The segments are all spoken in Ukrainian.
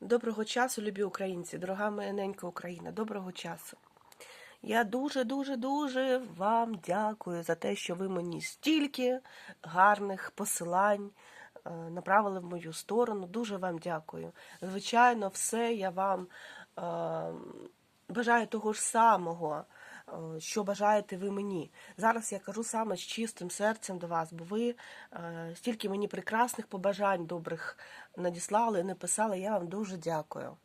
Доброго часу, любі українці, дорога моя ненька Україна, доброго часу. Я дуже, дуже, дуже вам дякую за те, що ви мені стільки гарних посилань е, направили в мою сторону. Дуже вам дякую. Звичайно, все я вам е, бажаю того ж самого, що бажаєте ви мені. Зараз я кажу саме з чистим серцем до вас, бо ви е, стільки мені прекрасних побажань добрих надіслали, написали. Я вам дуже дякую.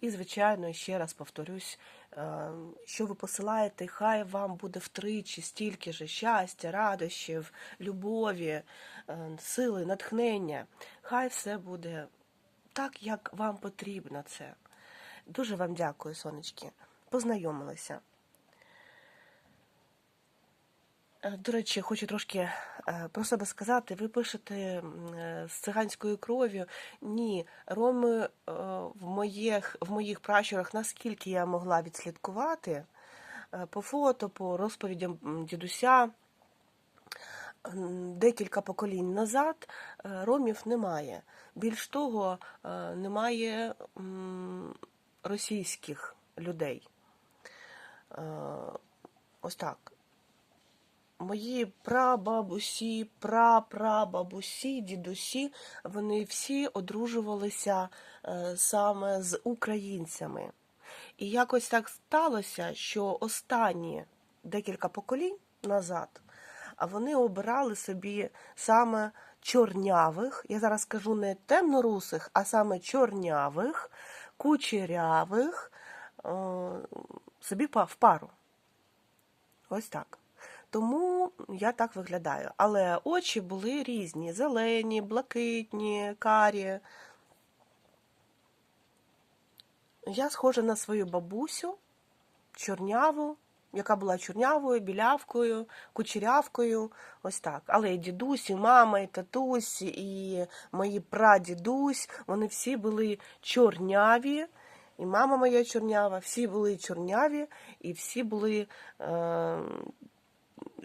І, звичайно, ще раз повторюсь, е, що ви посилаєте, хай вам буде втричі стільки ж щастя, радощів, любові, е, сили, натхнення. Хай все буде так, як вам потрібно це. Дуже вам дякую, сонечки. Познайомилися. Е, До речі, хочу трошки е, про себе сказати. Ви пишете е, з циганською кров'ю. Ні, роми е, в моїх, в моїх пращурах, наскільки я могла відслідкувати, е, по фото, по розповідям дідуся, декілька поколінь назад е, ромів немає. Більш того, е, немає російських людей. Е, Ось так. Мої прабабусі, прапрабабусі, дідусі, вони всі одружувалися е, саме з українцями. І якось так сталося, що останні декілька поколінь назад вони обирали собі саме чорнявих, я зараз кажу не темнорусих, а саме чорнявих, кучерявих е, собі в пару. Ось так. Тому я так виглядаю. Але очі були різні: зелені, блакитні, карі. Я схожа на свою бабусю, чорняву, яка була чорнявою, білявкою, кучерявкою. Ось так. Але і дідусь, і мама, і татусь, і мої прадідусь, вони всі були чорняві. І мама моя чорнява, всі були чорняві, і всі були е,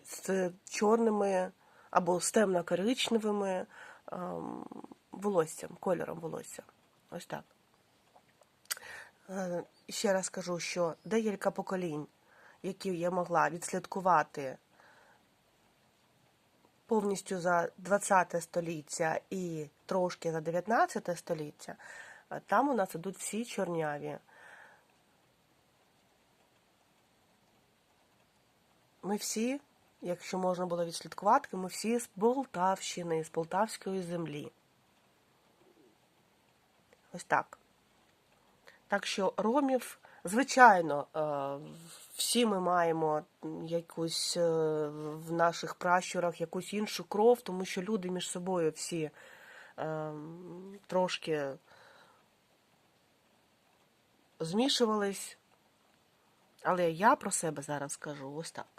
з чорними або з темно-коричневими ем, волоссям, кольором волосся. Ось так. Е, Ще раз кажу, що декілька поколінь, які я могла відслідкувати повністю за 20 століття і трошки за 19 століття, е, там у нас ідуть всі чорняві. Ми всі, якщо можна було відслідкувати, ми всі з Полтавщини, з Полтавської землі. Ось так. Так що ромів, звичайно, е, всі ми маємо якусь е, в наших пращурах якусь іншу кров, тому що люди між собою всі е, трошки змішувались. Але я про себе зараз кажу ось так.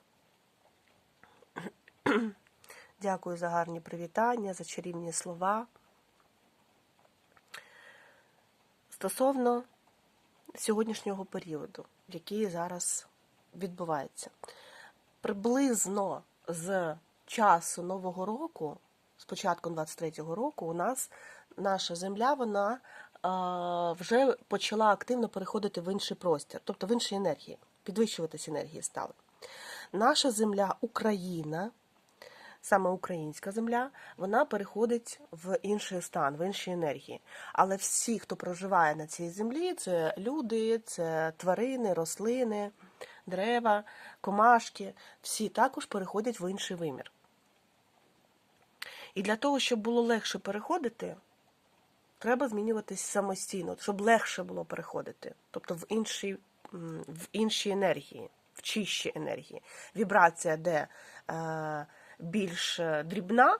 Дякую за гарні привітання, за чарівні слова. Стосовно сьогоднішнього періоду, який зараз відбувається. Приблизно з часу Нового року, з початком 23-го року, у нас наша земля вона вже почала активно переходити в інший простір, тобто в інші енергії, підвищуватися енергії стали. Наша земля Україна, саме українська земля, вона переходить в інший стан, в інші енергії. Але всі, хто проживає на цій землі, це люди, це тварини, рослини, дерева, комашки, всі також переходять в інший вимір. І для того, щоб було легше переходити, треба змінюватись самостійно, щоб легше було переходити, тобто в інші, в інші енергії, в чищі енергії. Вібрація, де е, більш е, дрібна,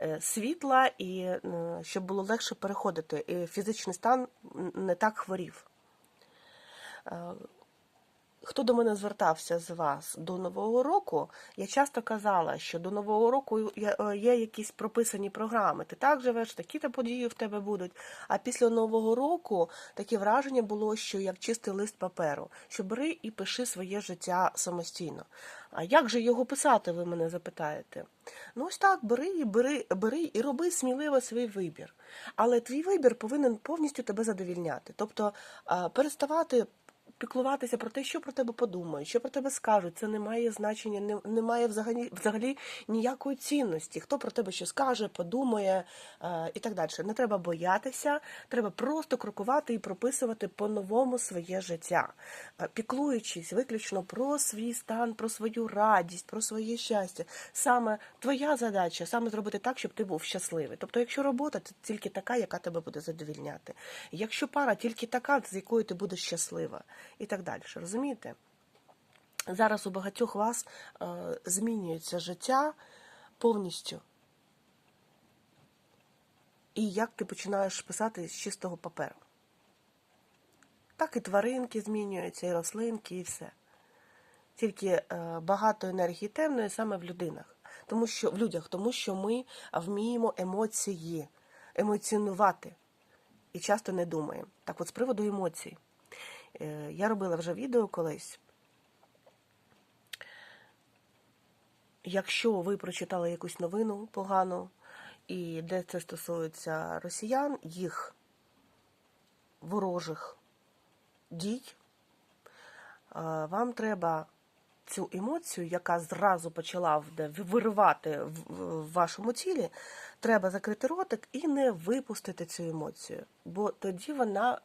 е, світла, і е, щоб було легше переходити, і фізичний стан не так хворів. Е, хто до мене звертався з вас до Нового року, я часто казала, що до Нового року є- е, якісь прописані програми. Ти так живеш, такі то події в тебе будуть. А після Нового року таке враження було, що як чистий лист паперу, що бери і пиши своє життя самостійно. А як же його писати, ви мене запитаєте? Ну ось так, бери і бери, бери і роби сміливо свій вибір. Але твій вибір повинен повністю тебе задовільняти. Тобто переставати піклуватися про те, що про тебе подумають, що про тебе скажуть. Це не має значення, не, не має взагалі, взагалі ніякої цінності. Хто про тебе що скаже, подумає е, і так далі. Не треба боятися, треба просто крокувати і прописувати по-новому своє життя, Е, піклуючись виключно про свій стан, про свою радість, про своє щастя. Саме твоя задача саме зробити так, щоб ти був щасливий. Тобто, якщо робота, це тільки така, яка тебе буде задовільняти. Якщо пара, тільки така, з якою ти будеш щаслива, і так далі. Розумієте? Зараз у багатьох вас е, змінюється життя повністю. І як ти починаєш писати з чистого паперу. Так і тваринки змінюються, і рослинки, і все. Тільки е, багато енергії темної саме в людинах, тому що в людях, тому що ми вміємо емоції, емоціонувати і часто не думаємо. Так, от з приводу емоцій. Е, Я робила вже відео колись. Якщо ви прочитали якусь новину погану, і де це стосується росіян, їх ворожих дій, е, вам треба цю емоцію, яка зразу почала виривати в вашому тілі, треба закрити ротик і не випустити цю емоцію. Бо тоді вона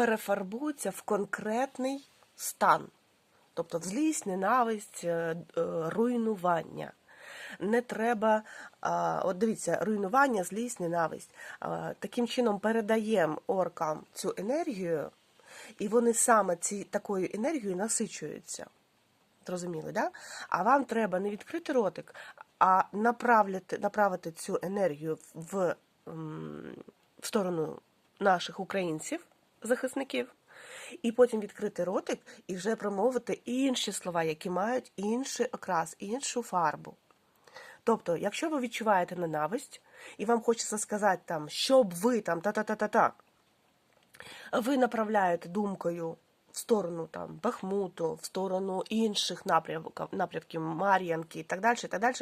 а, перефарбується в конкретний стан. Тобто в злість, ненависть, е, е, руйнування. Не треба, от дивіться, руйнування, злість, ненависть. Таким чином передаємо оркам цю енергію, і вони саме ці, такою енергією насичуються. Зрозуміли, да? А вам треба не відкрити ротик, а направити, направити цю енергію в, в сторону наших українців, захисників, і потім відкрити ротик і вже промовити інші слова, які мають інший окрас, іншу фарбу. Тобто, якщо ви відчуваєте ненависть, і вам хочеться сказати там, щоб ви там та-та-та-та-та, ви направляєте думкою в сторону там Бахмуту, в сторону інших напрямків, напрямків Мар'янки і так далі, і так далі,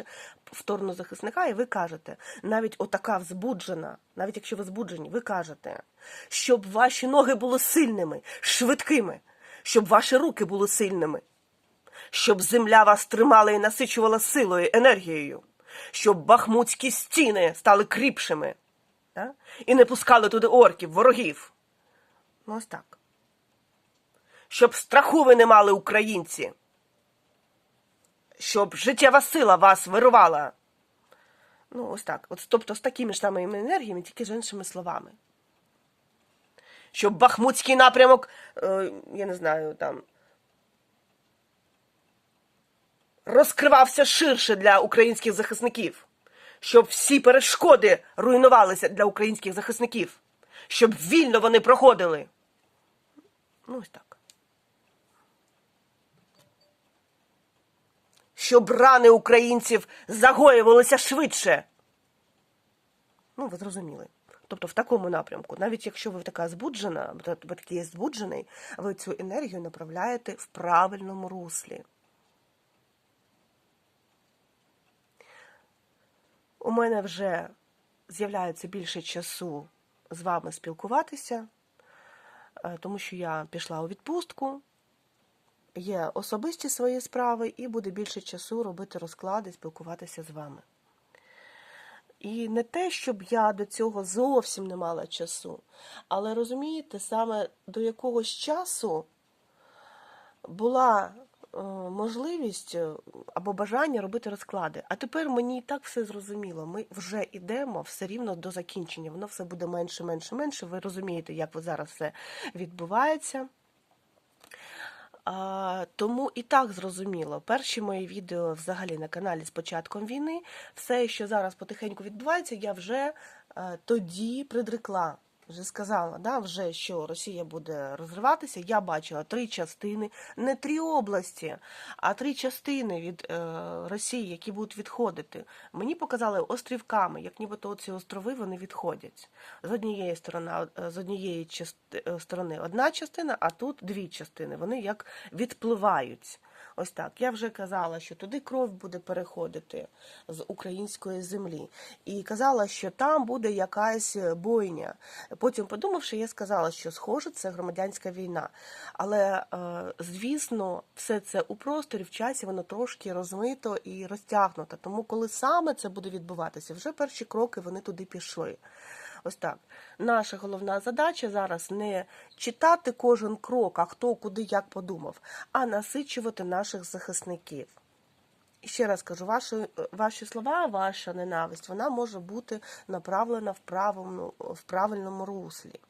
в сторону захисника, і ви кажете, навіть отака взбуджена, навіть якщо ви збуджені, ви кажете, щоб ваші ноги були сильними, швидкими, щоб ваші руки були сильними, щоб земля вас тримала і насичувала силою, енергією, щоб бахмутські стіни стали кріпшими, да? і не пускали туди орків, ворогів. Ну, ось так. Щоб страху ви не мали українці. Щоб життєва сила вас вирувала. Ну, ось так. От, тобто з такими ж самими енергіями, тільки з іншими словами. Щоб Бахмутський напрямок, е, я не знаю, там. Розкривався ширше для українських захисників, щоб всі перешкоди руйнувалися для українських захисників, щоб вільно вони проходили. Ну, ось так. Щоб рани українців загоювалися швидше. Ну, ви зрозуміли. Тобто в такому напрямку, навіть якщо ви така збуджена, ви такий збуджений, ви цю енергію направляєте в правильному руслі. У мене вже з'являється більше часу з вами спілкуватися, е, тому що я пішла у відпустку, є особисті свої справи, і буде більше часу робити розклади, спілкуватися з вами. І не те, щоб я до цього зовсім не мала часу, але розумієте, саме до якогось часу була е, можливість е, або бажання робити розклади. А тепер мені і так все зрозуміло. Ми вже йдемо все рівно до закінчення. Воно все буде менше, менше, менше. Ви розумієте, як зараз все відбувається. Тому і так зрозуміло. Перші мої відео взагалі на каналі з початком війни, все, що зараз потихеньку відбувається, я вже е, тоді предрекла. Вже сказала, да, вже що Росія буде розриватися. Я бачила три частини, не три області, а три частини від е, Росії, які будуть відходити. Мені показали острівками, як нібито ці острови вони відходять. З однієї сторони, е, з однієї части- е, сторони одна частина, а тут дві частини. Вони як відпливають. Ось так. Я вже казала, що туди кров буде переходити з української землі. І казала, що там буде якась бойня. Потім, подумавши, я сказала, що схоже, це громадянська війна. Але, е, звісно, все це у просторі, в часі, воно трошки розмито і розтягнуто. Тому, коли саме це буде відбуватися, вже перші кроки вони туди пішли. Ось так. Наша головна задача зараз не читати кожен крок, а хто куди як подумав, а насичувати наших захисників. І ще раз кажу, ваші, ваші слова, ваша ненависть, вона може бути направлена в правильному, в правильному руслі.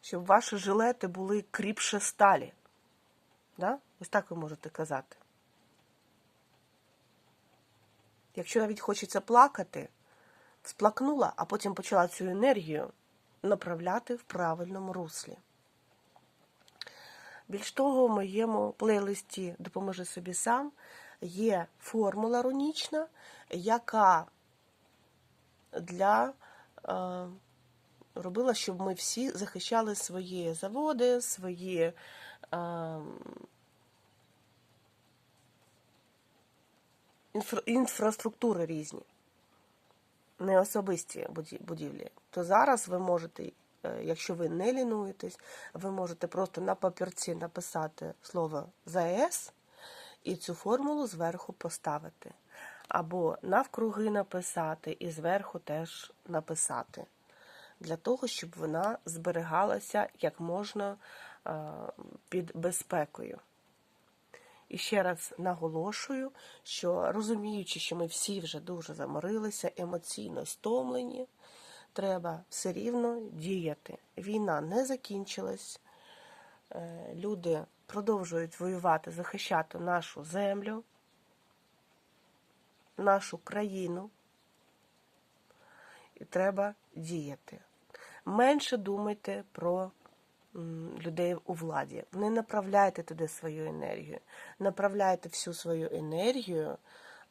Щоб ваші жилети були кріпше сталі. Да? Ось так ви можете казати. Якщо навіть хочеться плакати, сплакнула, а потім почала цю енергію направляти в правильному руслі. Більш того, в моєму плейлисті Допоможи собі сам є формула рунічна, яка для е, робила, щоб ми всі захищали свої заводи, свої. Е, інфра- інфраструктури різні, не особисті будівлі, то зараз ви можете, е, якщо ви не лінуєтесь, ви можете просто на папірці написати слово ЗАЕС і цю формулу зверху поставити. Або навкруги написати і зверху теж написати. Для того, щоб вона зберігалася як можна е, під безпекою. І ще раз наголошую, що розуміючи, що ми всі вже дуже заморилися, емоційно стомлені, треба все рівно діяти. Війна не закінчилась, е, люди продовжують воювати, захищати нашу землю, нашу країну. І треба діяти. Менше думайте про людей у владі. Не направляйте туди свою енергію. Направляйте всю свою енергію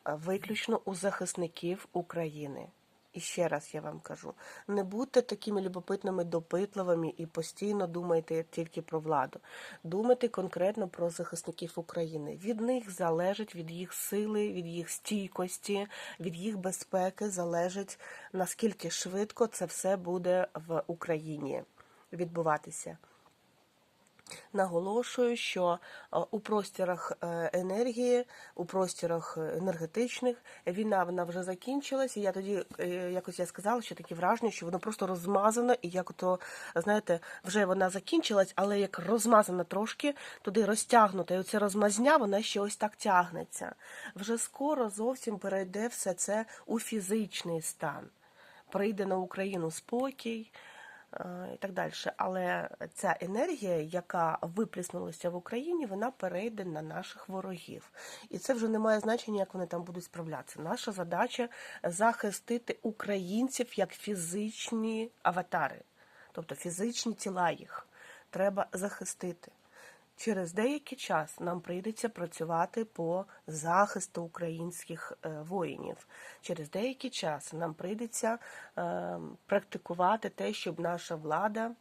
виключно у захисників України. І ще раз я вам кажу: не будьте такими любопитними, допитливими і постійно думайте тільки про владу. Думайте конкретно про захисників України. Від них залежить, від їх сили, від їх стійкості, від їх безпеки залежить наскільки швидко це все буде в Україні відбуватися. Наголошую, що е, у простірах е, енергії, у простірах енергетичних війна вона вже закінчилась. І я тоді е, якось я сказала, що таке враження, що воно просто розмазано, і як то знаєте, вже вона закінчилась, але як розмазана трошки, туди розтягнута. І оця розмазня, вона ще ось так тягнеться. Вже скоро зовсім перейде все це у фізичний стан. Прийде на Україну спокій і так далі. Але ця енергія, яка випліснулася в Україні, вона перейде на наших ворогів. І це вже не має значення, як вони там будуть справлятися. Наша задача захистити українців як фізичні аватари, тобто фізичні тіла їх. Треба захистити. Через деякий час нам прийдеться працювати по захисту українських е, воїнів. Через деякий час нам прийдеться е, практикувати те, щоб наша влада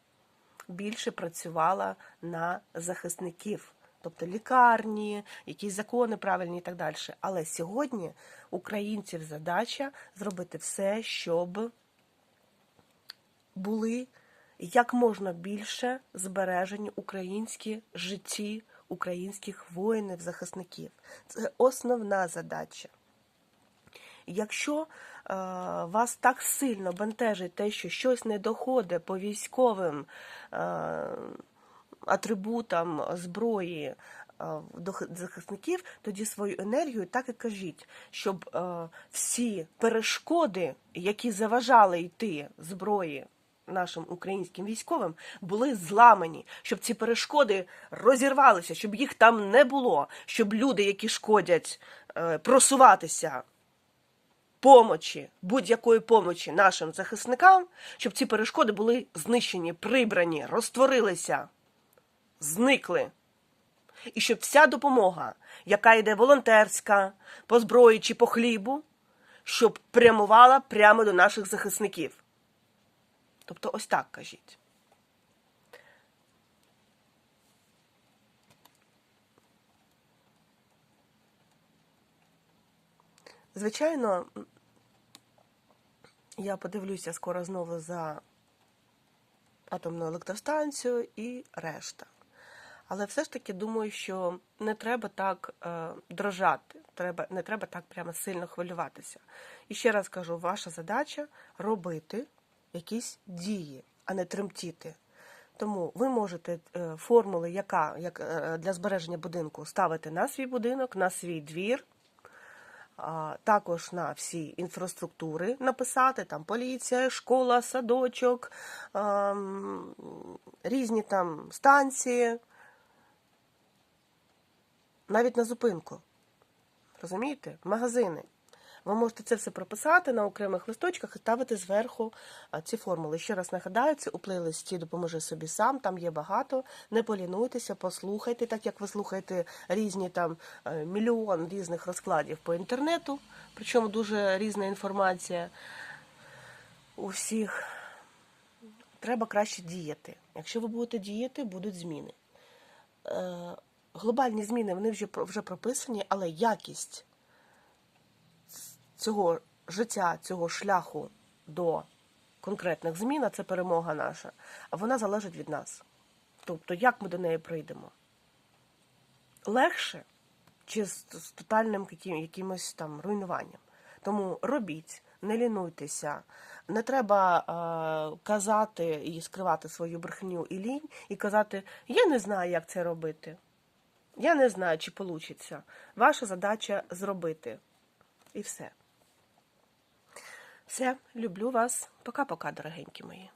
більше працювала на захисників, тобто лікарні, якісь закони правильні і так далі. Але сьогодні українців задача зробити все, щоб були як можна більше збережені українські житті українських воїнів-захисників. Це основна задача. Якщо е, вас так сильно бентежить те, що щось не доходить по військовим е, атрибутам зброї е, до захисників, тоді свою енергію так і кажіть, щоб всі перешкоди, які заважали йти зброї нашим українським військовим, були зламані, щоб ці перешкоди розірвалися, щоб їх там не було, щоб люди, які шкодять е, просуватися помочі, будь-якої помочі нашим захисникам, щоб ці перешкоди були знищені, прибрані, розтворилися, зникли. І щоб вся допомога, яка йде волонтерська, по зброї чи по хлібу, щоб прямувала прямо до наших захисників. Тобто, ось так кажіть. Звичайно, я подивлюся скоро знову за атомну електростанцію і решта. Але все ж таки думаю, що не треба так е, дрожати, треба, не треба так прямо сильно хвилюватися. І ще раз кажу, ваша задача робити якісь дії, а не тремтіти. Тому ви можете е, формули, яка як, е, для збереження будинку ставити на свій будинок, на свій двір, також на всі інфраструктури написати, там поліція, школа, садочок, різні там станції, навіть на зупинку. Розумієте? Магазини. Ви можете це все прописати на окремих листочках і ставити зверху ці формули. Ще раз нагадаю, це у плейлисті Допоможи собі сам, там є багато. Не полінуйтеся, послухайте, так як ви слухаєте різні там е, мільйон різних розкладів по інтернету, причому дуже різна інформація у всіх. Треба краще діяти. Якщо ви будете діяти, будуть зміни. Е, глобальні зміни вони вже, вже прописані, але якість цього життя, цього шляху до конкретних змін, а це перемога наша, а вона залежить від нас. Тобто, як ми до неї прийдемо? Легше чи з, з тотальним яким- якимось там руйнуванням? Тому робіть, не лінуйтеся. Не треба е, казати і скривати свою брехню і лінь, і казати, я не знаю, як це робити. Я не знаю, чи вийде. Ваша задача зробити. І все. Все, люблю вас. Пока-пока, дорогенькі мої.